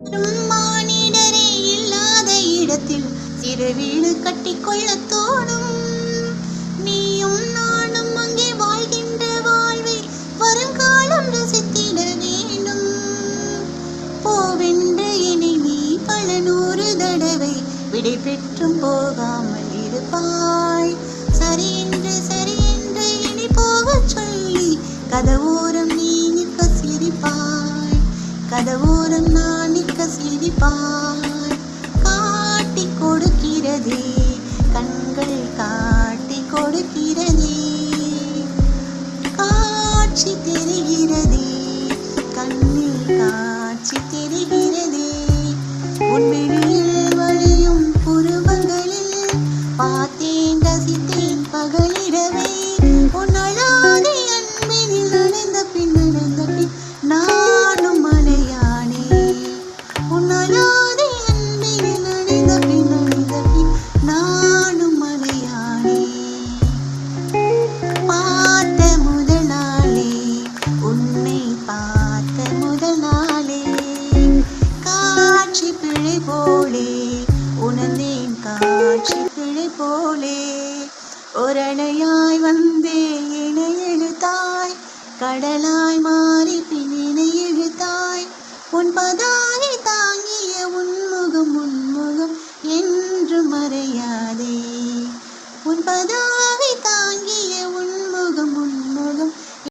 மானிடரே இல்லாத இடத்தில் சிறு வீடு கட்டிக்கொள்ள தோணும். நீயும் நானும் அங்கே வாழ்கின்ற வாழ்வை வருங்காலம் ரசித்திட வேண்டும். போவென்ற இனி நீ பல நூறு தடவை விடை பெற்றும் போகாமல் இருப்பாய். சரி என்று சரி என்று இனி போகச் சொல்லி கதவோரம் நீ நிற்க சிரிப்பாய். கதவோரம் நான் நிற்க காட்டி கொடுக்கிறதே கண்கள் காட்டி கொடுக்கிறதே. காட்சி தெரிகிறதே கண்ணில் காட்சி தெரிகிறதே. உன்வெளியில் வழியும் புருவங்களில் பார்த்தேன் ரசித்தேன் பகலிரவே உன் அழாதே அன்பினில் நனைந்த பின் நனைந்த பின் போலே. ஒரணையாய் வந்தே இணை எழுத்தாய் கடலாய் மாறி பின் இணை எழுத்தாய் உன் பதாகை தாங்கிய உன்முகம் உன்முகம் என்று மறையாதே. உன் பதாகை